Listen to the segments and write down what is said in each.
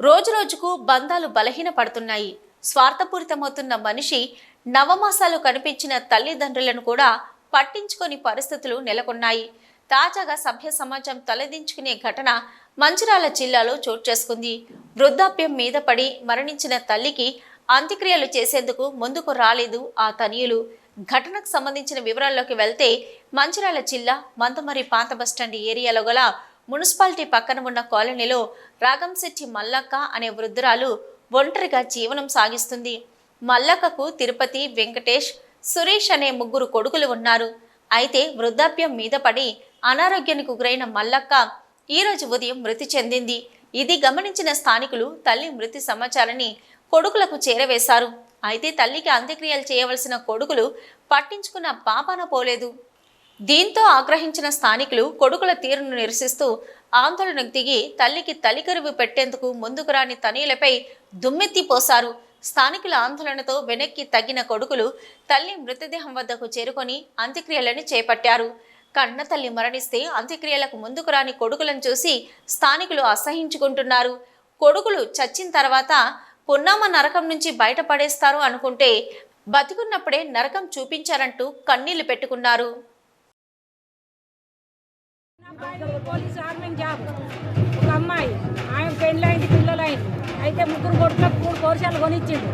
రోజురోజుకు బంధాలు బలహీన పడుతున్నాయి స్వార్థపూరితమవుతున్న మనిషి నవమాసాలు కనిపించిన తల్లిదండ్రులను కూడా పట్టించుకొని పరిస్థితులు నెలకొన్నాయి. తాజాగా సభ్య సమాజం తలదించుకునే ఘటన మంచిరాల జిల్లాలో చోటు చేసుకుంది. వృద్ధాప్యం మీద పడి మరణించిన తల్లికి అంత్యక్రియలు చేసేందుకు ముందుకు రాలేదు ఆ తనియులు. ఘటనకు సంబంధించిన వివరాల్లోకి వెళ్తే మంచిరాల జిల్లా మందమరి పాత బస్టాండ్ ఏరియాలో గల మున్సిపాలిటీ పక్కన ఉన్న కాలనీలో రాగంశెట్టి మల్లక్క అనే వృద్ధురాలు ఒంటరిగా జీవనం సాగిస్తుంది. మల్లక్కకు తిరుపతి వెంకటేష్ సురేష్ అనే ముగ్గురు కొడుకులు ఉన్నారు. అయితే వృద్ధాప్యం మీద పడి అనారోగ్యానికి గురైన మల్లక్క ఈరోజు ఉదయం మృతి చెందింది. ఇది గమనించిన స్థానికులు తల్లి మృతి సమాచారాన్ని కొడుకులకు చేరవేశారు. అయితే తల్లికి అంత్యక్రియలు చేయవలసిన కొడుకులు పట్టించుకున్న పాపన పోలేదు. దీంతో ఆగ్రహించిన స్థానికులు కొడుకుల తీరును నిరసిస్తూ ఆందోళనకు దిగి తల్లికి తలికరువు పెట్టేందుకు ముందుకు రాని తనయులపై దుమ్మెత్తి పోశారు. స్థానికుల ఆందోళనతో వెనక్కి తగ్గిన కొడుకులు తల్లి మృతదేహం వద్దకు చేరుకొని అంత్యక్రియలను చేపట్టారు. కన్న తల్లి మరణిస్తే అంత్యక్రియలకు ముందుకు రాని కొడుకులను చూసి స్థానికులు అసహించుకుంటున్నారు. కొడుకులు చచ్చిన తర్వాత పున్నామ నరకం నుంచి బయటపడేస్తారు అనుకుంటే బతికున్నప్పుడే నరకం చూపించారంటూ కన్నీళ్ళు పెట్టుకున్నారు. Police arming job. ఒక అమ్మాయి. ఆయన పెళ్ళైంది పిల్లలైంది. అయితే ముగ్గురు కొడుకులకు మూడు కోర్షాలు కొనిచ్చిండు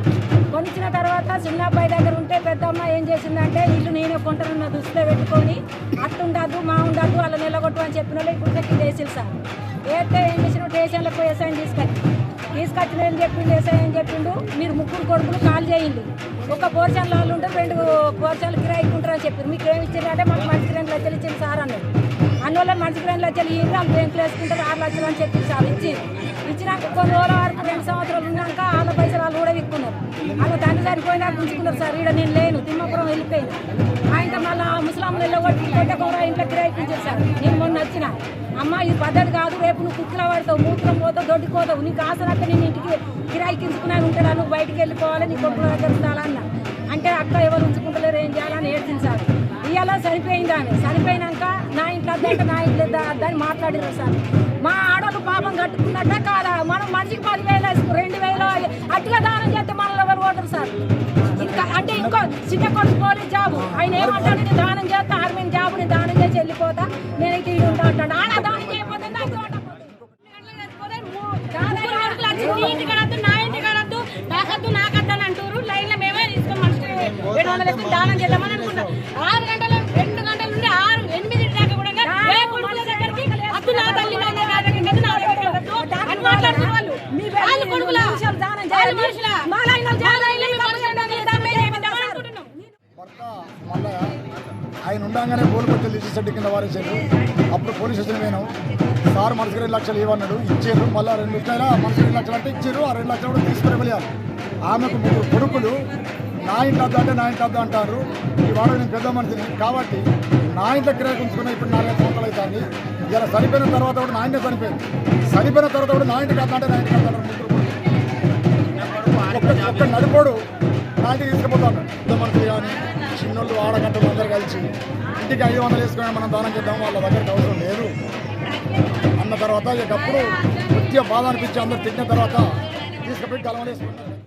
కొనిచ్చిన తర్వాత చిన్న అబ్బాయి దగ్గర ఉంటే పెద్ద అమ్మాయి ఏం చేసిందంటే ఇల్లు నేనే కొంటానన్న దుస్తులో పెట్టుకొని అట్టు ఉండద్దు మా ఉండద్దు వాళ్ళ నిలగొట్టు అని చెప్పిన వాళ్ళు ఇప్పుడు దగ్గర వేసిరు సార్. వేస్తే ఏం చేసిన స్టేషన్లో పోయి ఎస్ఐని తీసుకొచ్చి తీసుకొచ్చిన ఏం చెప్పిండు? ఎస్ఐ ఏం చెప్పిండు? మీరు ముగ్గురు కొడుకులు కాల్ చేయండి. ఒక పోర్షన్లో వాళ్ళు ఉంటే రెండు పోర్షన్లు కిరాయికుంటారని అని చెప్పారు మీకు ఏమి ఇచ్చారంటే మాకు మంచి రెండు లక్షలు ఇచ్చింది సార్ అన్నారు అందువల్ల మంచి రెండు లక్షలు ఈ వాళ్ళు బ్యాంకులు వేసుకుంటారు ఆరు లక్షలు అని చెప్పి సార్ ఇచ్చి ఇచ్చినాక కొన్ని రోజుల వరకు రెండు సంవత్సరాలు ఉన్నాక వాళ్ళ పైసలు వాళ్ళు కూడా విక్కున్నారు. వాళ్ళ తండ్రి సరిపోయినాక ఉంచుకున్నారు సార్ ఇక్కడ నేను లేను తిమ్మపురం వెళ్ళిపోయింది. ఆయన మళ్ళీ ముసలాంలు వెళ్ళగొట్టి కొట్టకూర ఇంట్లో కిరాయికించారు సార్ నేను మొన్న వచ్చిన. అమ్మ ఇది పద్ధతి కాదు రేపు నువ్వు కుక్కల పడతావు మూత్రం పోతావు దొడ్డిపోతావు నీకు ఆసరక్క నేను ఇంటికి కిరాయికించుకున్నాను ఉంటాడా నువ్వు బయటికి వెళ్ళిపోవాలి నీ కొడుకుల దగ్గర అంటే అక్క ఎవరు ఉంచుకుంటలేరు ఏం చేయాలని ఏడ్చింది సార్ ఇవాళ చనిపోయింది ఆమె. నా ఇంట్లో నాయకు నా ఇంట్లో అద్దని మాట్లాడినారు సార్. మా ఆడవాళ్ళు పాపం కట్టుకున్నట్ట కాదా. మనం మనిషికి పదివేలు వేసుకు రెండు వేలు అట్లా దానం చేస్తే మనల్ని ఎవరు ఓటరు సార్. ఇంకా అంటే ఇంకో చిన్న కొడుకు పోలీస్ జాబు. ఆయన ఏమంటాడు? నేను దానం చేస్తా ఆర్మీ జాబు నేను దానం చేసి వెళ్ళిపోతా. నేను ఇటు ఇటు ఉంటా అంటాడు. ఆడ దానం చేయకపోతే నాకు నా ఇంటి కడద్దు నాకద్దు నాకద్దు అని అంటారు లైన్లో మేమే తీసుకొని మనిషికి ఏడు వందలు దానం చేద్దామని అనుకుంటాం. మళ్ళా ఆయన ఉండగానే పోలుకొచ్చి లిసి సెడ్డి కింద వారేసారు అప్పుడు పోలీస్ స్టేషన్ పోయినాం. సార్ మనసుకు రెండు లక్షలు ఇవ్వన్నాడు. ఇచ్చారు. మళ్ళీ రెండు లక్షల మనసుకు రెండు లక్షలు అంటే ఇచ్చారు. ఆ రెండు లక్షలు కూడా తీసుకుని వెళ్ళారు ఆమెకు ముగ్గురు కొడుకులు. నా ఇంట్లో వద్ద అంటే నా ఇంట్లో వద్ద అంటారు. ఈ వాడు నేను పెద్ద మనిషిని. కాబట్టి నా ఇంట్లో కిరాయి ఉంచుకున్న ఇప్పుడు నాలుగైదు సంవత్సరాలు అవుతుంది. ఇలా చనిపోయిన తర్వాత కూడా నా ఇంట్లో చనిపోయింది చనిపోయిన తర్వాత కూడా నా ఇంటికి వద్ద అంటే నా ఇంటికి వద్ద ముగ్గురు. ఒక్క ఒక్క నడిపోడు. నాటి తీసుకుపోతాను పెద్ద మనుషులు కానీ చిన్నోళ్ళు వాడగంటలు అందరూ కలిసి ఇంటికి ఐదు వందలు వేసుకొని మనం దానం చేద్దాం వాళ్ళ దగ్గరికి అవసరం లేదు. అన్న తర్వాత ఇకప్పుడు కొద్దిగా బాధ అనిపించి అందరు తిట్టిన తర్వాత తీసుకుపోయి కలవలేసుకుంటారు వేసుకుంటారు